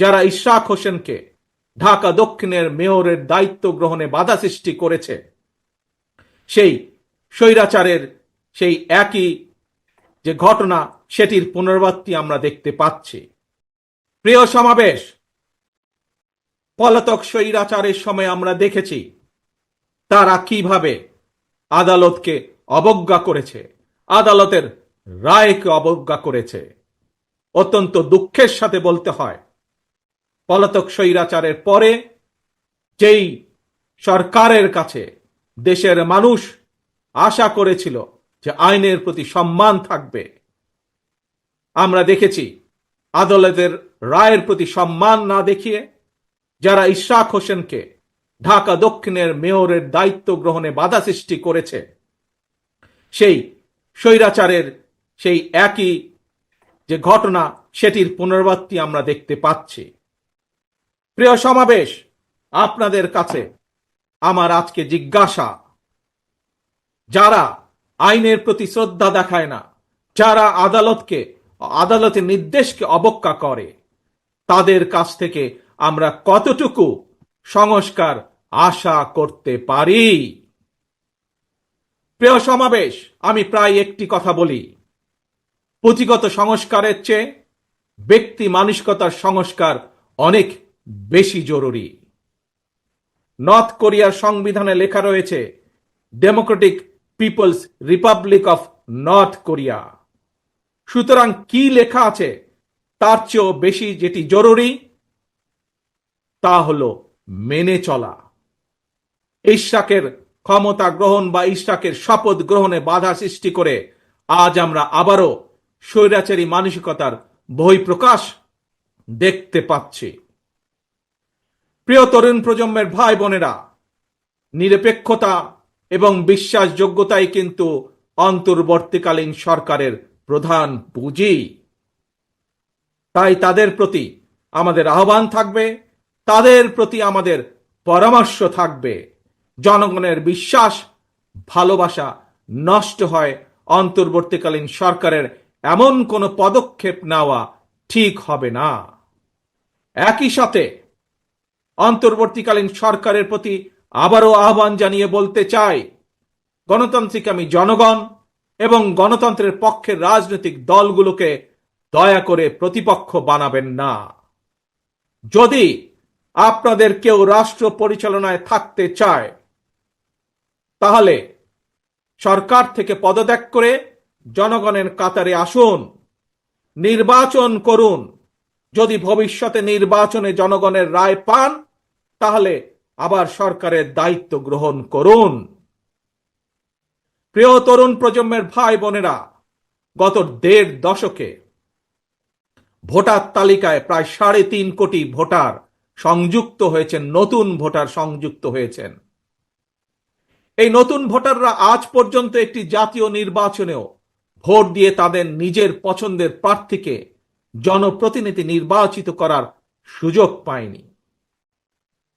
যারা ইশাক হোসেনকে ঢাকা দক্ষিণের মেয়রের দায়িত্ব গ্রহণে বাধা সৃষ্টি করেছে, সেই স্বৈরাচারের সেই একই যে ঘটনা, সেটির পুনরাবৃত্তি আমরা দেখতে পাচ্ছি। প্রিয় সমাবেশ, পলাতক স্বৈরাচারের সময় আমরা দেখেছি তারা কীভাবে আদালতকে অবজ্ঞা করেছে, আদালতের রায়কে অবজ্ঞা করেছে। অত্যন্ত দুঃখের সাথে বলতে হয় পলাতক স্বৈরাচারের পরে, যেই সরকারের কাছে দেশের মানুষ আশা করেছিল যে আইনের প্রতি সম্মান থাকবে, আমরা দেখেছি আদালতের রায়ের প্রতি সম্মান না দেখিয়ে যারা ইশরাক হোসেনকে ঢাকা দক্ষিণের মেয়রের দায়িত্ব গ্রহণে বাধা সৃষ্টি করেছে, সেই স্বৈরাচারের সেই একই যে ঘটনা, সেটির পুনরাবৃত্তি আমরা দেখতে পাচ্ছি। প্রিয় সমাবেশ, আপনাদের কাছে আমার আজকে জিজ্ঞাসা। যারা আইনের প্রতি শ্রদ্ধা দেখায় না, যারা আদালতকে, আদালতের নির্দেশকে অবজ্ঞা করে, তাদের কাছ থেকে আমরা কতটুকু সংস্কার আশা করতে পারি? প্রিয় সমাবেশ, আমি প্রায় একটি কথা বলি। পুঁথিগত সংস্কারের চেয়ে ব্যক্তি মানসিকতার সংস্কার অনেক বেশি জরুরি। নর্থ কোরিয়ার সংবিধানে লেখা রয়েছে Democratic People's Republic of North Korea সুতরাং কি লেখা আছে, তার চেয়েও বেশি যেটি জরুরি, তা হল মেনে চলা। ইশাকের ক্ষমতা গ্রহণ বা ইশাকের শপথ গ্রহণে বাধা সৃষ্টি করে আজ আমরা আবারও স্বৈরাচারী মানসিকতার বহিঃপ্রকাশ দেখতে পাচ্ছি। প্রিয় তরুণ প্রজন্মের ভাই বোনেরা, নিরপেক্ষতা এবং বিশ্বাসযোগ্যতাই কিন্তু অন্তর্বর্তীকালীন সরকারের প্রধান পুঁজি। তাই তাদের প্রতি আমাদের আহ্বান থাকবে, তাদের প্রতি আমাদের পরামর্শ থাকবে। জনগণের বিশ্বাস, ভালোবাসা নষ্ট হয় অন্তর্বর্তীকালীন সরকারের এমন কোনো পদক্ষেপ নেওয়া ঠিক হবে না। একই সাথে অন্তর্বর্তীকালীন সরকারের প্রতি আবারও আহ্বান জানিয়ে বলতে চাই, গণতান্ত্রিক আমি জনগণ এবং গণতন্ত্রের পক্ষের রাজনৈতিক দলগুলোকে দয়া করে প্রতিপক্ষ বানাবেন না। যদি আপনাদের কেউ রাষ্ট্র পরিচালনায় থাকতে চায়, তাহলে সরকার থেকে পদত্যাগ করে জনগণের কাতারে আসুন, নির্বাচন করুন। যদি ভবিষ্যতে নির্বাচনে জনগণের রায় পান তাহলে আবার সরকারের দায়িত্ব গ্রহণ করুন। প্রিয় তরুণ প্রজন্মের ভাই বোনেরা, গত দেড় দশকে ভোটার তালিকায় প্রায় সাড়ে তিন কোটি ভোটার সংযুক্ত হয়েছেন, নতুন ভোটার সংযুক্ত হয়েছেন। এই নতুন ভোটাররা আজ পর্যন্ত একটি জাতীয় নির্বাচনেও ভোট দিয়ে তাদের নিজের পছন্দের প্রার্থীকে জনপ্রতিনিধি নির্বাচিত করার সুযোগ পায়নি।